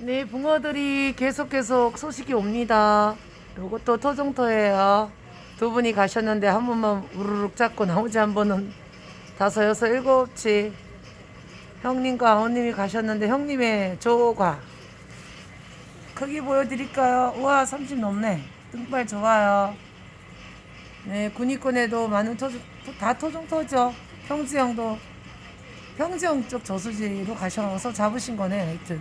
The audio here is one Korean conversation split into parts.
네, 붕어들이 계속 계속 소식이 옵니다. 요것도 토종토예요. 두 분이 가셨는데 한 번만 우르륵 잡고 나머지 한 번은 다섯, 여섯, 일곱치. 형님과 아버님이 가셨는데 형님의 조과. 크기 보여드릴까요? 우와, 30 넘네. 등발 좋아요. 네, 군위권에도 많은 토종, 토- 다 토종토죠. 형지 형도 형지 형 쪽 저수지로 가셔서 잡으신 거네, 하여튼.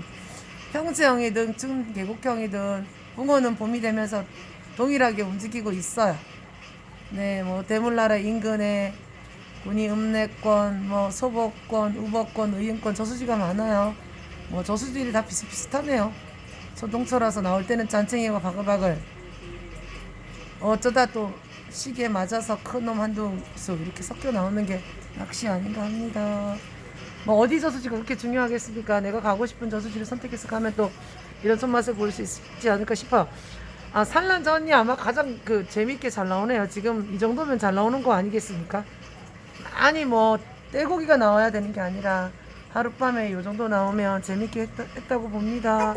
형제 형이든 준 계곡형이든 붕어는 봄이 되면서 동일하게 움직이고 있어요. 네, 뭐 대물나라 인근에 군이 읍내권, 뭐 소복권, 우복권, 의인권 저수지가 많아요. 뭐 저수지들이 다 비슷비슷하네요. 소동초라서 나올 때는 짠챙이와 바글바글. 어쩌다 또 시기에 맞아서 큰 놈 한두 수 이렇게 섞여 나오는 게 낚시 아닌가 합니다. 뭐 어디 저수지가 그렇게 중요하겠습니까? 내가 가고 싶은 저수지를 선택해서 가면 또 이런 손맛을 볼 수 있지 않을까 싶어. 아 산란전이 아마 가장 그 재밌게 잘 나오네요. 지금 이 정도면 잘 나오는 거 아니겠습니까? 아니 뭐 떼고기가 나와야 되는 게 아니라 하룻밤에 이 정도 나오면 재밌게 했다, 했다고 봅니다.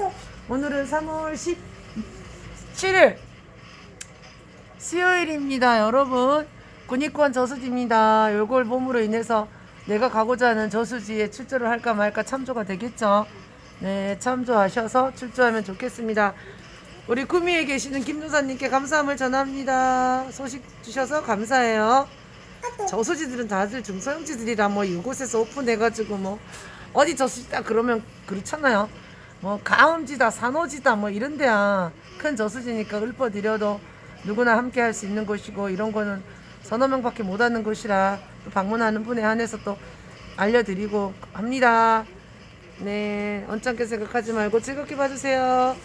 오늘은 3월 17일 수요일입니다, 여러분. 군위권 저수지입니다. 요걸 봄으로 인해서 내가 가고자 하는 저수지에 출조를 할까 말까 참조가 되겠죠. 네, 참조하셔서 출조하면 좋겠습니다. 우리 구미에 계시는 김누사님께 감사함을 전합니다. 소식 주셔서 감사해요. 저수지들은 다들 중소형지들이라 뭐 이곳에서 오픈해가지고 뭐 어디 저수지다 그러면 그렇잖아요. 뭐 가음지다 산호지다 뭐 이런 데야 큰 저수지니까 읊어드려도 누구나 함께 할 수 있는 곳이고 이런 거는 서너 명밖에 못 하는 곳이라 또 방문하는 분에 한해서 또 알려드리고 합니다. 네, 언짢게 생각하지 말고 즐겁게 봐주세요.